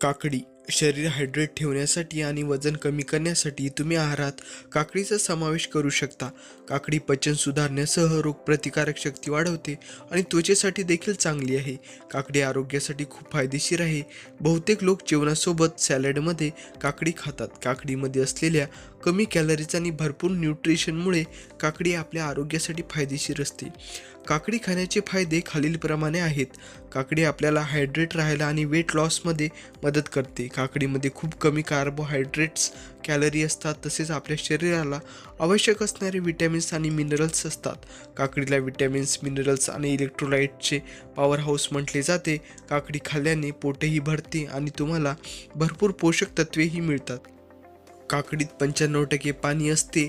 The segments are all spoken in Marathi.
काकडी शरीर हायड्रेट ठेवण्यासाठी आणि वजन कमी करण्यासाठी तुम्ही आहारात काकडीचा समावेश करू शकता. काकडी पचन सुधारण्यासह रोगप्रतिकारक शक्ती वाढवते आणि त्वचेसाठी देखील चांगली आहे. काकडी आरोग्यासाठी खूप फायदेशीर आहे. बहुतेक लोक जेवणासोबत सॅलडमध्ये काकडी खातात. काकडीमध्ये असलेल्या कमी कॅलरीज आणि भरपूर न्यूट्रिशनमुळे काकडी आपल्या आरोग्यासाठी फायदेशीर असते. काकडी खाण्याचे फायदे खालीलप्रमाणे आहेत. काकडी आपल्याला हायड्रेट राहायला आणि वेट लॉसमध्ये मदत करते. काकडीमध्ये खूप कमी कार्बोहायड्रेट्स कॅलरी असतात तसेच आपल्या शरीराला आवश्यक असणारे विटॅमिन्स आणि मिनरल्स असतात. काकडीला विटॅमिन्स मिनरल्स आणि इलेक्ट्रोलाइटचे पॉवर हाऊस म्हटले जाते. काकडी खाल्ल्याने पोटही भरते आणि तुम्हाला भरपूर पोषक तत्वेही मिळतात. काकडीत पंच्याण्णव टक्के पाणी असते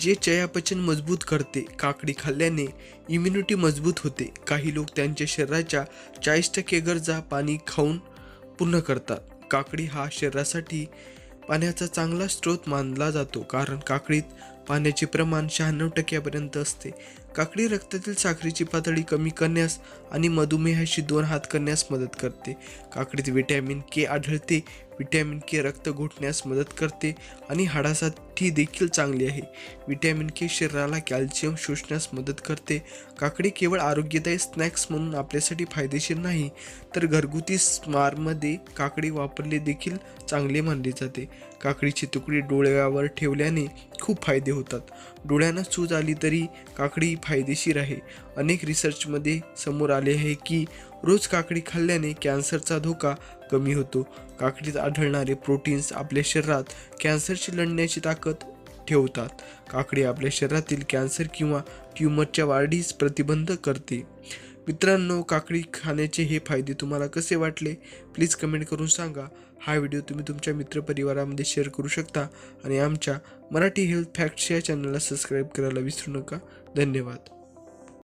जे चयापचन मजबूत करते. काकडी खाल्ल्याने इम्युनिटी मजबूत होते. काही लोक त्यांच्या शरीराच्या चाळीस टक्के गरजा पाणी खाऊन पूर्ण करतात. काकडी हा शरीरासाठी पाण्याचा चांगला स्रोत मानला जातो कारण काकडीत पाण्याचे प्रमाण शहाण्णव टक्क्यापर्यंत असते. काकडी रक्तातील साखरेची पातळी कमी करण्यास आणि मधुमेहाशी दोन हात करण्यास मदत करते. काकडीत व्हिटॅमिन के आढळते. विटॅमिन के रक्त घोटण्यास मदत करते आणि हाडासाठी देखील चांगली आहे. विटॅमिन के शरीराला कॅल्शियम शोषण्यास मदत करते. काकडी केवळ आरोग्यदायी स्नॅक्स म्हणून आपल्यासाठी फायदेशीर नाही तर घरगुती स्मारमध्ये काकडी वापरले देखील चांगले मानले जाते. काकडीची तुकडी डोळ्यावर ठेवल्याने खूप फायदे होतात. डोळ्यांना सूज आली तरी काकडी फायदेशीर आहे. अनेक रिसर्चमध्ये समोर आले आहे की रोज काकडी खाल्ल्याने कॅन्सरचा धोका कमी होतो. काकडीत आढळणारे प्रोटीन्स आपल्या शरीरात कॅन्सरशी लढण्याची ताकद ठेवतात. काकडी आपल्या शरीरातील कॅन्सर किंवा ट्यूमरच्या वाढीस प्रतिबंध करते. मित्रांनो काकडी खाण्याचे हे फायदे तुम्हाला कसे वाटले? प्लीज कमेंट करून सांगा. हा व्हिडिओ तुम्ही तुमच्या मित्रपरिवारामध्ये शेअर करू शकता आणि आमच्या मराठी हेल्थ फॅक्ट्स या चॅनलला सबस्क्राईब करायला विसरू नका. धन्यवाद.